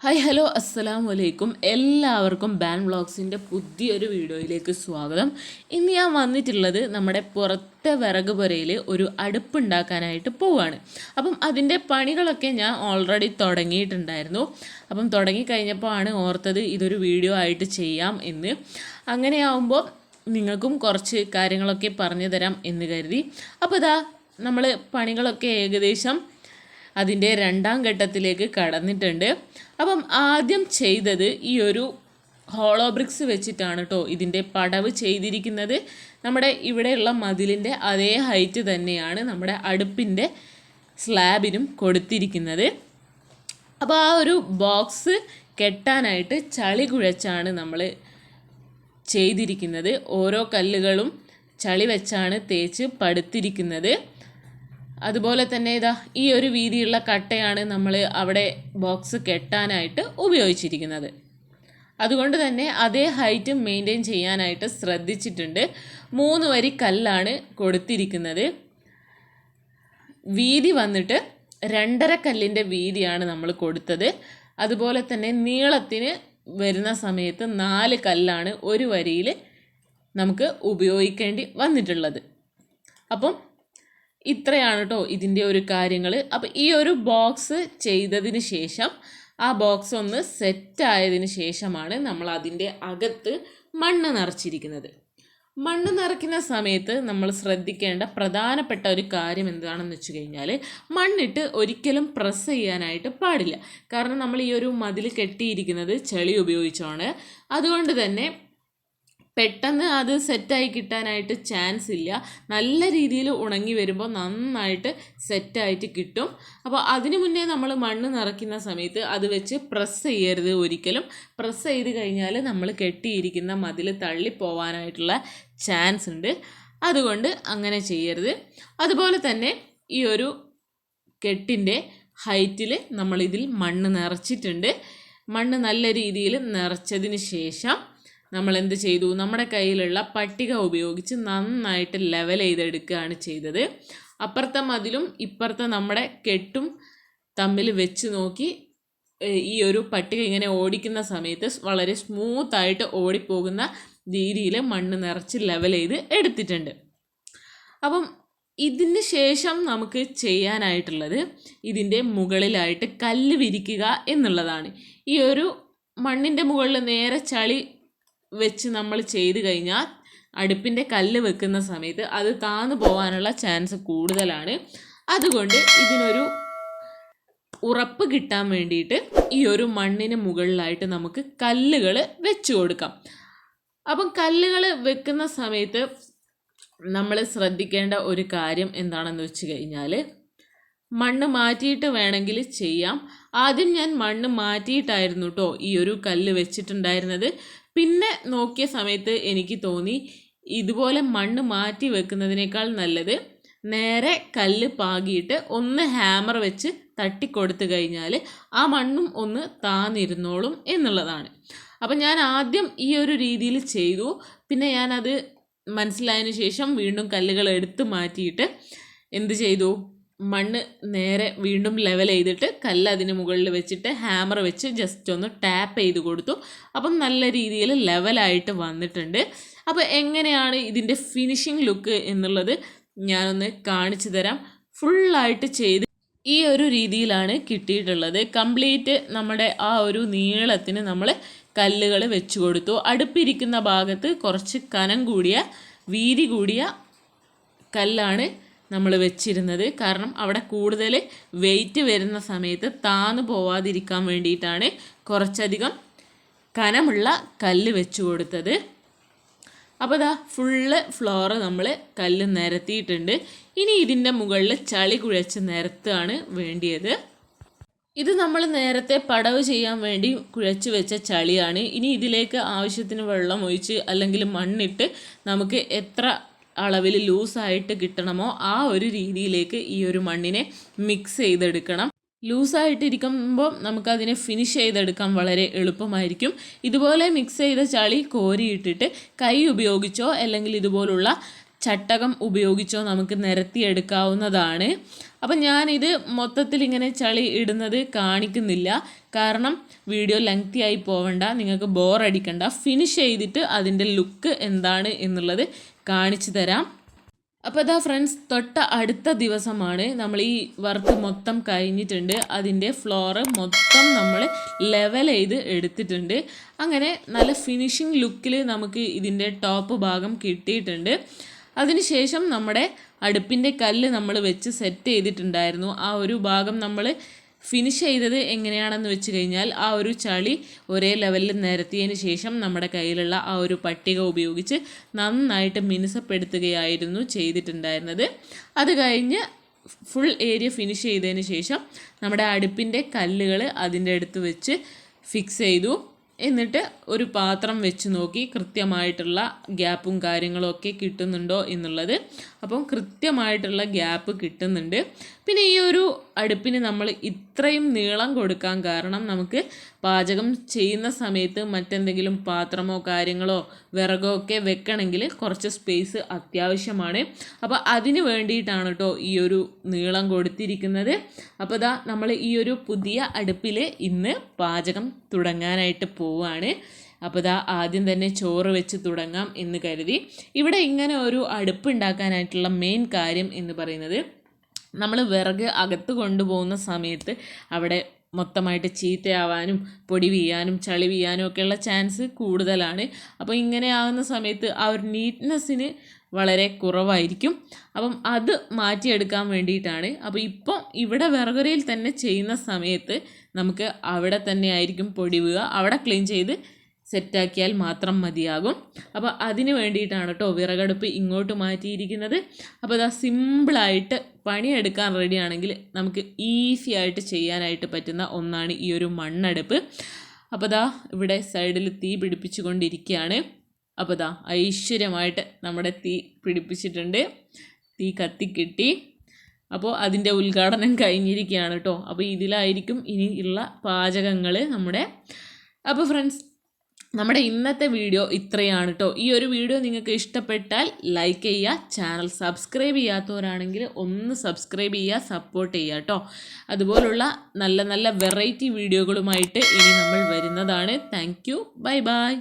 Hi hello അസ്സലാം വലൈക്കും എല്ലാവർക്കും ബാൻ വ്ളോഗ്സിന്റെ പുതിയൊരു വീഡിയോയിലേക്ക് സ്വാഗതം. ഇന്ന് ഞാൻ വന്നിട്ടുള്ളത് നമ്മുടെ പുറത്തെ വിറക് പുരയിൽ ഒരു അടുപ്പുണ്ടാക്കാനായിട്ട് പോവുകയാണ് അപ്പം അതിന്റെ പണികളൊക്കെ ഞാൻ ഓൾറെഡി തുടങ്ങിയിട്ടുണ്ടായിരുന്നു. അപ്പം തുടങ്ങിക്കഴിഞ്ഞപ്പോൾ ആണ് ഓർത്തത് ഇതൊരു വീഡിയോ ആയിട്ട് ചെയ്യാം എന്ന്. അങ്ങനെയാവുമ്പോൾ നിങ്ങൾക്കും കുറച്ച് കാര്യങ്ങളൊക്കെ പറഞ്ഞു തരാം എന്ന് കരുതി. അപ്പോൾ ഇതാ നമ്മൾ പണികളൊക്കെ ഏകദേശം അതിന്റെ രണ്ടാം ഘട്ടത്തിലേക്ക് കടന്നിട്ടുണ്ട്. അപ്പം ആദ്യം ചെയ്തത് ഈ ഒരു ഹോളോ ബ്രിക്സ് വെച്ചിട്ടാണ് കേട്ടോ ഇതിന്റെ പടവ് ചെയ്തിരിക്കുന്നത്. നമ്മുടെ ഇവിടെയുള്ള മതിലിന്റെ അതേ ഹൈറ്റ് തന്നെയാണ് നമ്മുടെ അടുപ്പിന്റെ സ്ലാബിനും കൊടുത്തിരിക്കുന്നത്. അപ്പോൾ ആ ഒരു ബോക്സ് കെട്ടാനായിട്ട് ചളി കുഴച്ചാണ് നമ്മൾ ചെയ്തിരിക്കുന്നത്. ഓരോ കല്ലുകളും ചളി വെച്ചാണ് തേച്ച് പടുത്തിരിക്കുന്നത്. അതുപോലെ തന്നെ ഇതാ ഈ ഒരു വീതിയുള്ള കട്ടയാണ് നമ്മൾ അവിടെ ബോക്സ് കെട്ടാനായിട്ട് ഉപയോഗിച്ചിരിക്കുന്നത്. അതുകൊണ്ട് തന്നെ അതേ ഹൈറ്റ് മെയിന്റെയിൻ ചെയ്യാനായിട്ട് ശ്രദ്ധിച്ചിട്ടുണ്ട്. മൂന്ന് വരി കല്ലാണ് കൊടുത്തിരിക്കുന്നത്. വീതി വന്നിട്ട് രണ്ടര കല്ലിന്റെ വീതിയാണ് നമ്മൾ കൊടുത്തത്. അതുപോലെ തന്നെ നീളത്തിന് വരുന്ന സമയത്ത് നാല് കല്ലാണ് ഒരു വരിയിൽ നമുക്ക് ഉപയോഗിക്കേണ്ടി വന്നിട്ടുള്ളത്. അപ്പം ഇത്രയാണ് കേട്ടോ ഇതിന്റെ ഒരു കാര്യങ്ങൾ അപ്പോൾ ഈ ഒരു ബോക്സ് ചെയ്തതിന് ശേഷം ആ ബോക്സ് ഒന്ന് സെറ്റായതിന് ശേഷമാണ് നമ്മൾ അതിന്റെ അകത്ത് മണ്ണ് നിറച്ചിരിക്കുന്നത്. മണ്ണ് നിറയ്ക്കുന്ന സമയത്ത് നമ്മൾ ശ്രദ്ധിക്കേണ്ട പ്രധാനപ്പെട്ട ഒരു കാര്യം എന്താണെന്ന് വെച്ച് കഴിഞ്ഞാൽ മണ്ണിട്ട് ഒരിക്കലും പ്രസ് ചെയ്യാനായിട്ട് പാടില്ല. കാരണം നമ്മൾ ഈ ഒരു മതിൽ കെട്ടിയിരിക്കുന്നത് ചെളി ഉപയോഗിച്ചാണ്. അതുകൊണ്ട് തന്നെ പെട്ടെന്ന് അത് സെറ്റായി കിട്ടാനായിട്ട് ചാൻസ് ഇല്ല. നല്ല രീതിയിൽ ഉണങ്ങി വരുമ്പോൾ നന്നായിട്ട് സെറ്റായിട്ട് കിട്ടും. അപ്പോൾ അതിന് മുന്നേ നമ്മൾ മണ്ണ് നിറയ്ക്കുന്ന സമയത്ത് അത് വെച്ച് പ്രസ് ചെയ്യരുത് ഒരിക്കലും. പ്രസ് ചെയ്ത് കഴിഞ്ഞാൽ നമ്മൾ കെട്ടിയിരിക്കുന്ന മതിൽ തള്ളിപ്പോവാനായിട്ടുള്ള ചാൻസ് ഉണ്ട്. അതുകൊണ്ട് അങ്ങനെ ചെയ്യരുത്. അതുപോലെ തന്നെ ഈ ഒരു കെട്ടിന്റെ ഹൈറ്റിൽ നമ്മളിതിൽ മണ്ണ് നിറച്ചിട്ടുണ്ട്. മണ്ണ് നല്ല രീതിയിൽ നിറച്ചതിന് ശേഷം നമ്മൾ എന്ത് ചെയ്തു? നമ്മുടെ കയ്യിലുള്ള പട്ടിക ഉപയോഗിച്ച് നന്നായിട്ട് ലെവൽ ചെയ്തെടുക്കുകയാണ് ചെയ്തത്. അപ്പുറത്തെ മതിലും ഇപ്പുറത്തെ നമ്മുടെ കെട്ടും തമ്മിൽ വെച്ച് നോക്കി ഈ ഒരു പട്ടിക ഇങ്ങനെ ഓടിക്കുന്ന സമയത്ത് വളരെ സ്മൂത്തായിട്ട് ഓടിപ്പോകുന്ന രീതിയിൽ മണ്ണ് നിറച്ച് ലെവൽ ചെയ്ത് എടുത്തിട്ടുണ്ട്. അപ്പം ഇതിന് ശേഷം നമുക്ക് ചെയ്യാനായിട്ടുള്ളത് ഇതിന്റെ മുകളിലായിട്ട് കല്ല് വിരിക്കുക എന്നുള്ളതാണ്. ഈ ഒരു മണ്ണിന്റെ മുകളിൽ നേരെ ചളി വെച്ച് നമ്മൾ ചെയ്ത് കഴിഞ്ഞാൽ അടുപ്പിന്റെ കല്ല് വെക്കുന്ന സമയത്ത് അത് താന്നു പോകാനുള്ള ചാൻസ് കൂടുതലാണ്. അതുകൊണ്ട് ഇതിനൊരു ഉറപ്പ് കിട്ടാൻ വേണ്ടിയിട്ട് ഈ ഒരു മണ്ണിന് മുകളിലായിട്ട് നമുക്ക് കല്ലുകൾ വെച്ച് കൊടുക്കാം. അപ്പം കല്ലുകൾ വെക്കുന്ന സമയത്ത് നമ്മൾ ശ്രദ്ധിക്കേണ്ട ഒരു കാര്യം എന്താണെന്ന് വെച്ച് കഴിഞ്ഞാൽ മണ്ണ് മാറ്റിയിട്ട് വേണമെങ്കിൽ ചെയ്യാം. ആദ്യം ഞാൻ മണ്ണ് മാറ്റിയിട്ടായിരുന്നു കേട്ടോ ഈ ഒരു കല്ല് വെച്ചിട്ടുണ്ടായിരുന്നത്. പിന്നെ നോക്കിയ സമയത്ത് എനിക്ക് തോന്നി ഇതുപോലെ മണ്ണ് മാറ്റി വെക്കുന്നതിനേക്കാൾ നല്ലത് നേരെ കല്ല് പാകിയിട്ട് ഒന്ന് ഹാമർ വെച്ച് തട്ടിക്കൊടുത്തു കഴിഞ്ഞാൽ ആ മണ്ണും ഒന്ന് താന്നിരുന്നോളും എന്നുള്ളതാണ്. അപ്പം ഞാൻ ആദ്യം ഈ ഒരു രീതിയിൽ ചെയ്തു. പിന്നെ ഞാനത് മനസ്സിലായതിനു ശേഷം വീണ്ടും കല്ലുകൾ എടുത്തു മാറ്റിയിട്ട് എന്ത് ചെയ്തു? മണ്ണ് നേരെ വീണ്ടും ലെവൽ ചെയ്തിട്ട് കല്ല് അതിന് മുകളിൽ വെച്ചിട്ട് ഹാമർ വെച്ച് ജസ്റ്റ് ഒന്ന് ടാപ്പ് ചെയ്ത് കൊടുത്തു. അപ്പം നല്ല രീതിയിൽ ലെവലായിട്ട് വന്നിട്ടുണ്ട്. അപ്പോൾ എങ്ങനെയാണ് ഇതിന്റെ ഫിനിഷിംഗ് ലുക്ക് എന്നുള്ളത് ഞാനൊന്ന് കാണിച്ചു തരാം. ഫുള്ളായിട്ട് ചെയ്ത് ഈ ഒരു രീതിയിലാണ് കിട്ടിയിട്ടുള്ളത്. കംപ്ലീറ്റ് നമ്മുടെ ആ ഒരു നീളത്തിന് നമ്മൾ കല്ലുകൾ വെച്ച് കൊടുത്തു. അടുപ്പിരിക്കുന്ന ഭാഗത്ത് കുറച്ച് കനം കൂടിയ വീതി കൂടിയ കല്ലാണ് നമ്മൾ വെച്ചിരുന്നത്. കാരണം അവിടെ കൂടുതൽ വെയിറ്റ് വരുന്ന സമയത്ത് താന്നു പോവാതിരിക്കാൻ വേണ്ടിയിട്ടാണ് കുറച്ചധികം കനമുള്ള കല്ല് വെച്ചു കൊടുത്തത്. അപ്പോൾ ഇതാ ഫുള്ള് ഫ്ലോറ് നമ്മൾ കല്ല് നിരത്തിയിട്ടുണ്ട്. ഇനി ഇതിന്റെ മുകളിൽ ചളി കുഴച്ച് നിരത്തുകയാണ് വേണ്ടിയത്. ഇത് നമ്മൾ നേരത്തെ പടവ് ചെയ്യാൻ വേണ്ടി കുഴച്ച് വെച്ച ചളിയാണ്. ഇനി ഇതിലേക്ക് ആവശ്യത്തിന് വെള്ളം ഒഴിച്ച് അല്ലെങ്കിൽ മണ്ണിട്ട് നമുക്ക് എത്ര അളവിൽ ലൂസായിട്ട് കിട്ടണമോ ആ ഒരു രീതിയിലേക്ക് ഈ ഒരു മണ്ണിനെ മിക്സ് ചെയ്തെടുക്കണം. ലൂസായിട്ടിരിക്കുമ്പോൾ നമുക്കതിനെ ഫിനിഷ് ചെയ്തെടുക്കാൻ വളരെ എളുപ്പമായിരിക്കും. ഇതുപോലെ മിക്സ് ചെയ്ത ചളി കോരിയിട്ടിട്ട് കൈ ഉപയോഗിച്ചോ അല്ലെങ്കിൽ ഇതുപോലുള്ള ചട്ടകം ഉപയോഗിച്ചോ നമുക്ക് നിരത്തിയെടുക്കാവുന്നതാണ്. അപ്പം ഞാനിത് മൊത്തത്തിൽ ഇങ്ങനെ ചളി ഇടുന്നത് കാണിക്കുന്നില്ല. കാരണം വീഡിയോ ലെങ്തി ആയി പോവണ്ട നിങ്ങൾക്ക് ബോർ അടിക്കണ്ട. ഫിനിഷ് ചെയ്തിട്ട് അതിന്റെ ലുക്ക് എന്താണ് എന്നുള്ളത് കാണിച്ചു തരാം. അപ്പോൾ ഇതാ ഫ്രണ്ട്സ് തൊട്ട അടുത്ത ദിവസമാണ് നമ്മൾ ഈ വർക്ക് മൊത്തം കഴിഞ്ഞിട്ടുണ്ട്. അതിന്റെ ഫ്ലോറ് മൊത്തം നമ്മൾ ലെവൽ ചെയ്ത് എടുത്തിട്ടുണ്ട്. അങ്ങനെ നല്ല ഫിനിഷിംഗ് ലുക്കിൽ നമുക്ക് ഇതിന്റെ ടോപ്പ് ഭാഗം കിട്ടിയിട്ടുണ്ട്. അതിനുശേഷം നമ്മുടെ അടുപ്പിന്റെ കല്ല് നമ്മൾ വെച്ച് സെറ്റ് ചെയ്തിട്ടുണ്ടായിരുന്നു. ആ ഒരു ഭാഗം നമ്മൾ ഫിനിഷ് ചെയ്തത് എങ്ങനെയാണെന്ന് വെച്ച് കഴിഞ്ഞാൽ ആ ഒരു ചളി ഒരേ ലെവലിൽ നിരത്തിയതിന് ശേഷം നമ്മുടെ കയ്യിലുള്ള ആ ഒരു പട്ടിക ഉപയോഗിച്ച് നന്നായിട്ട് മിനുസപ്പെടുത്തുകയായിരുന്നു ചെയ്തിട്ടുണ്ടായിരുന്നത്. അത് കഴിഞ്ഞ് ഫുൾ ഏരിയ ഫിനിഷ് ചെയ്തതിന് ശേഷം നമ്മുടെ അടുപ്പിന്റെ കല്ലുകൾ അതിന്റെ അടുത്ത് വെച്ച് ഫിക്സ് ചെയ്തു. എന്നിട്ട് ഒരു പാത്രം വെച്ച് നോക്കി കൃത്യമായിട്ടുള്ള ഗ്യാപ്പും കാര്യങ്ങളൊക്കെ കിട്ടുന്നുണ്ടോ എന്നുള്ളത് അപ്പം കൃത്യമായിട്ടുള്ള ഗ്യാപ്പ് കിട്ടുന്നുണ്ട്. പിന്നെ ഈ ഒരു അടുപ്പിന് നമ്മൾ ഇത്രയും നീളം കൊടുക്കാൻ കാരണം നമുക്ക് പാചകം ചെയ്യുന്ന സമയത്ത് മറ്റെന്തെങ്കിലും പാത്രമോ കാര്യങ്ങളോ വിറകോ ഒക്കെ വെക്കണമെങ്കിൽ കുറച്ച് സ്പേസ് അത്യാവശ്യമാണ്. അപ്പോൾ അതിന് വേണ്ടിയിട്ടാണ് കേട്ടോ ഈ ഒരു നീളം കൊടുത്തിരിക്കുന്നത്. അപ്പോൾ ഇതാ നമ്മൾ ഈ ഒരു പുതിയ അടുപ്പിൽ ഇന്ന് പാചകം തുടങ്ങാനായിട്ട് പോവുകയാണ് അപ്പോൾ ഇതാ ആദ്യം തന്നെ ചോറ് വെച്ച് തുടങ്ങാം എന്ന് കരുതി. ഇവിടെ ഇങ്ങനെ ഒരു അടുപ്പ് ഉണ്ടാക്കാനായിട്ടുള്ള മെയിൻ കാര്യം എന്ന് പറയുന്നത് നമ്മൾ വിറക് അകത്ത് കൊണ്ടുപോകുന്ന സമയത്ത് അവിടെ മൊത്തമായിട്ട് ചീത്തയാവാനും പൊടി വീയാനും ചളി വീയാനും ഒക്കെയുള്ള ചാൻസ് കൂടുതലാണ്. അപ്പോൾ ഇങ്ങനെ ആവുന്ന സമയത്ത് ആ ഒരു നീറ്റ്നെസ്സിന് വളരെ കുറവായിരിക്കും. അപ്പം അത് മാറ്റിയെടുക്കാൻ വേണ്ടിയിട്ടാണ്. അപ്പോൾ ഇപ്പം ഇവിടെ വിറകുരയിൽ തന്നെ ചെയ്യുന്ന സമയത്ത് നമുക്ക് അവിടെ തന്നെ ആയിരിക്കും പൊടി അവിടെ ക്ലീൻ ചെയ്ത് സെറ്റാക്കിയാൽ മാത്രം മതിയാകും. അപ്പോൾ അതിന് വേണ്ടിയിട്ടാണ് കേട്ടോ വിറകടുപ്പ് ഇങ്ങോട്ട് മാറ്റിയിരിക്കുന്നത്. അപ്പോൾ അതാ സിമ്പിളായിട്ട് പണിയെടുക്കാൻ റെഡിയാണെങ്കിൽ നമുക്ക് ഈസി ആയിട്ട് ചെയ്യാനായിട്ട് പറ്റുന്ന ഒന്നാണ് ഈ ഒരു മണ്ണടുപ്പ്. അപ്പോൾ ദാ ഇവിടെ സൈഡിൽ തീ പിടിപ്പിച്ചു കൊണ്ടിരിക്കുകയാണ് അപ്പോൾ ദാ ഐശ്വര്യമായിട്ട് നമ്മുടെ തീ പിടിപ്പിച്ചിട്ടുണ്ട്. തീ കത്തിക്കിട്ടി. അപ്പോൾ അതിന്റെ ഉദ്ഘാടനം കഴിഞ്ഞിരിക്കുകയാണ് കേട്ടോ അപ്പോൾ ഇതിലായിരിക്കും ഇനി ഉള്ള പാചകങ്ങൾ നമ്മുടെ. അപ്പോൾ ഫ്രണ്ട്സ് നമ്മുടെ ഇന്നത്തെ വീഡിയോ ഇത്രയാണ് കേട്ടോ ഈ ഒരു വീഡിയോ നിങ്ങൾക്ക് ഇഷ്ടപ്പെട്ടാൽ ലൈക്ക് ചെയ്യുക ചാനൽ സബ്സ്ക്രൈബ് ചെയ്യാത്തവരാണെങ്കിൽ ഒന്ന് സബ്സ്ക്രൈബ് ചെയ്യുക സപ്പോർട്ട് ചെയ്യുക കേട്ടോ അതുപോലുള്ള നല്ല നല്ല വെറൈറ്റി വീഡിയോകളുമായിട്ട് ഇനി നമ്മൾ വരുന്നതാണ്. Thank you bye bye